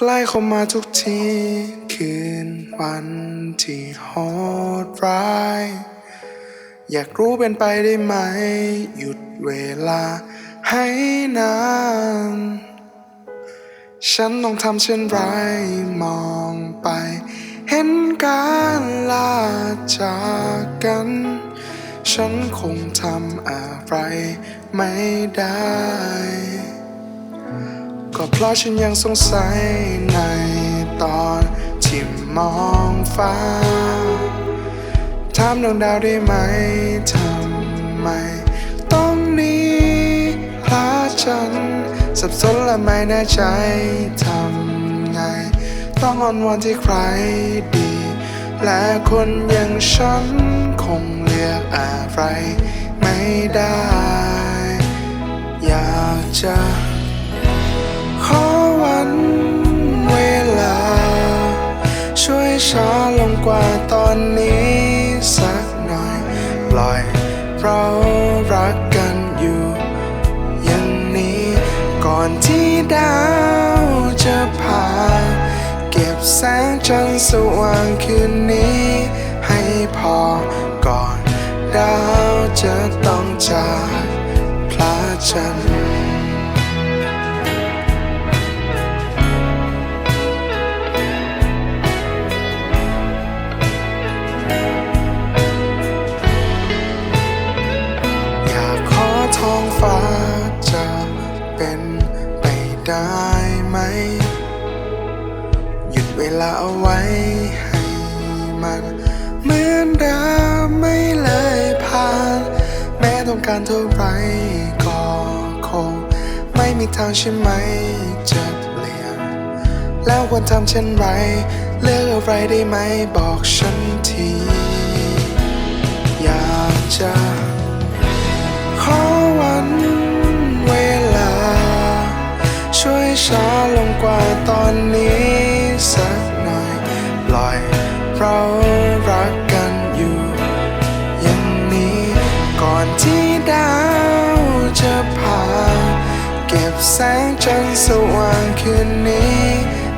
ใกล้เข้ามาทุกทีคืนวันที่โหดร้าย อยากรู้เป็นไปได้ไหม หยุดเวลาให้นานฉันต้องทำเช่นไรมองไป เห็นการลาจากกัน ฉันคงทำอะไรไม่ได้ ก็เพราะฉันยังสงสัยในตอนที่มองฟ้า ถามดวงดาวได้ไหมทำไมต้องหนี้พระจัน สับสนและไม่แน่ใจทำไง ต้องอ่อนวอนที่ใครดี และคนอย่างฉันคงเลือกอะไรไม่ได้ อยากจะ ช้าลงกว่าตอนนี้สักหน่อยปล่อยเรารักกันอยู่ อย่างนี้ก่อนที่ดาวจะผ่านเก็บแสงจันทร์สว่างคืนนี้ ให้พอก่อนดาวจะต้องจากพระจันทร์ ลาเอาไว้ให้มันเหมือนเดิมไม่เลยผ่าน แม้ต้องการเท่าไรก็คง ไม่มีทางใช่ไหมจะเปลี่ยน แล้วควรทำเช่นไร เลือกอะไรได้ไหมบอกฉันที อยากจะขอวันเวลา ช่วยช้าลงกว่าตอนนี้ แสงจันทร์สว่างคืนนี้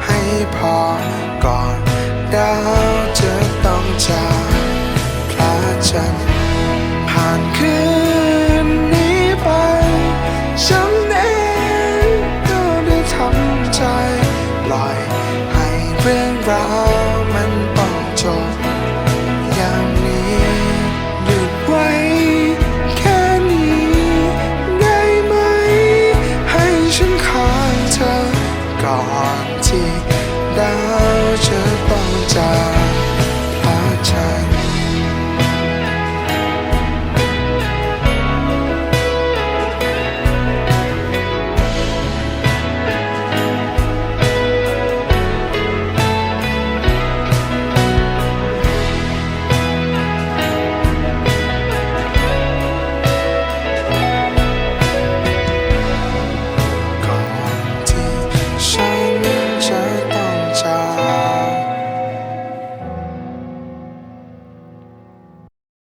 ให้พอก่อนดาวจะต้องจากพระจันทร์ผ่านคืนนี้ไปฉันเองก็ได้ทำใจ ปล่อยให้เรื่องราว